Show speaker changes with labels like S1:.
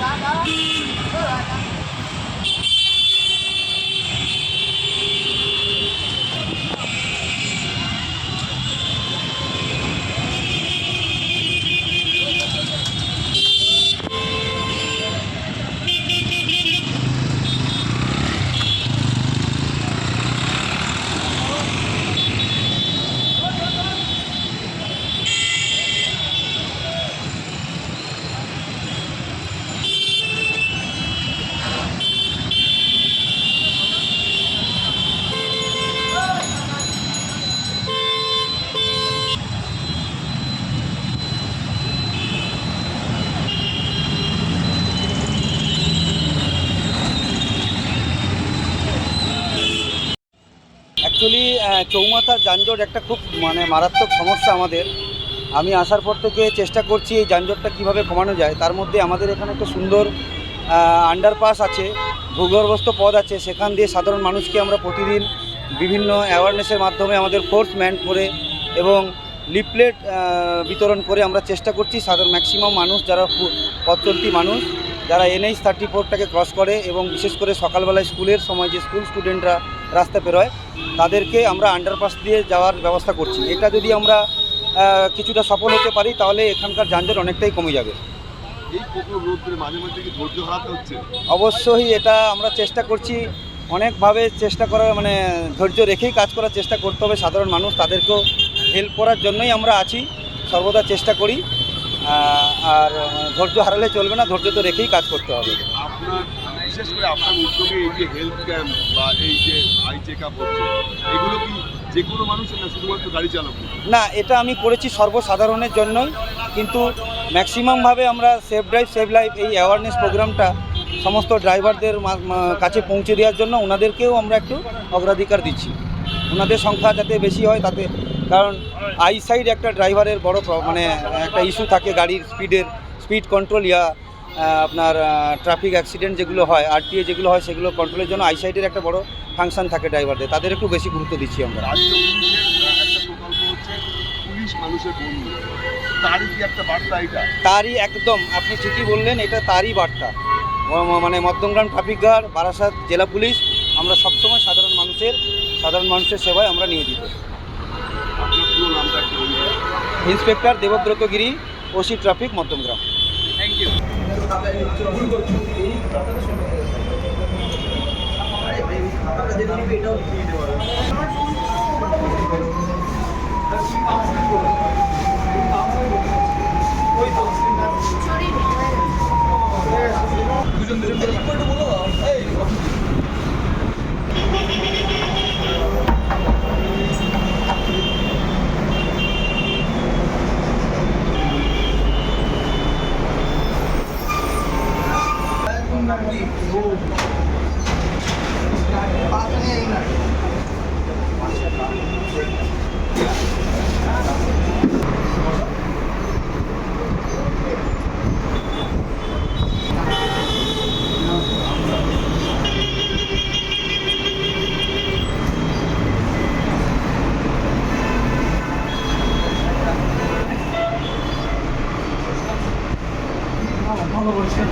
S1: đó đó actually চৌমাথার যানজট একটা খুব মানে মারাত্মক সমস্যা আমাদের। আমি আসার পর থেকে চেষ্টা করছি এই যানজটটা কীভাবে কমানো যায়। তার মধ্যে আমাদের এখানে একটা সুন্দর আন্ডারপাস আছে, ভূগর্ভস্থ পদ আছে। সেখান দিয়ে সাধারণ মানুষকে আমরা প্রতিদিন বিভিন্ন অ্যাওয়ারনেসের মাধ্যমে আমাদের ফোর্স ম্যান করে এবং লিফলেট বিতরণ করে আমরা চেষ্টা করছি। সাধারণ ম্যাক্সিমাম মানুষ, যারা পু- পথ চলতি মানুষ যারা এনএইচ থার্টি ফোরটাকে ক্রস করে এবং বিশেষ করে সকালবেলায় স্কুলের সময় যে স্কুল স্টুডেন্টরা রাস্তা পেরোয় তাদেরকে আমরা আন্ডারপাস দিয়ে যাওয়ার ব্যবস্থা করছি। এটা যদি আমরা কিছুটা সফল হতে পারি তাহলে এখানকার যানজট অনেকটাই কমে যাবে। অবশ্যই এটা আমরা চেষ্টা করছি। অনেকভাবে চেষ্টা করা মানে ধৈর্য রেখেই কাজ করার চেষ্টা করতে হবে। সাধারণ মানুষ তাদেরকেও হেল্প করার জন্যই আমরা আছি। সর্বদা চেষ্টা করি। আর ধৈর্য হারালে চলবে না ধৈর্য তো রেখেই কাজ করতে হবে।
S2: আপনার বিশেষ করে আপনার উদ্যোগে এই যে হেলথ ক্যাম্প বা এই যে আই চেক আপ হচ্ছে এগুলো কি যে কোনো মানুষের না শুধুমাত্র গাড়ি চালক
S1: না এটা আমি করেছি সর্বসাধারণের জন্যই কিন্তু ম্যাক্সিমামভাবে আমরা সেফ ড্রাইভ সেভ লাইফ এই অ্যাওয়ারনেস প্রোগ্রামটা সমস্ত ড্রাইভারদের কাছে পৌঁছে দেওয়ার জন্য ওনাদেরকেও আমরা একটু অগ্রাধিকার দিচ্ছি। ওনাদের সংখ্যা যাতে বেশি হয় তাতে কারণ আইসাইড একটা ড্রাইভারের বড় মানে একটা ইস্যু থাকে গাড়ির স্পিডের স্পিড কন্ট্রোল ইয়া আপনার ট্রাফিক অ্যাক্সিডেন্ট যেগুলো হয় আরটিএ যেগুলো হয় সেগুলো কন্ট্রোলের জন্য আইসাইডের একটা বড় ফাংশন থাকে ড্রাইভারদের। তাদের একটু বেশি গুরুত্ব দিচ্ছি আমরা।
S2: তারই
S1: একদম আপনি ঠিকই বললেন এটা তারই বার্তা। মানে মধ্যমগ্রাম ট্রাফিক গার্ড বারাসাত জেলা পুলিশ আমরা সবসময় সাধারণ মানুষের সাধারণ মানুষের সেবায় আমরা নিয়ে নিয়োজিত
S2: আপনার পুরো নামটা একটু বলুন
S1: inspector Debabrata Giri OC traffic Madhyamgram
S3: thank you ভালো বলছেন।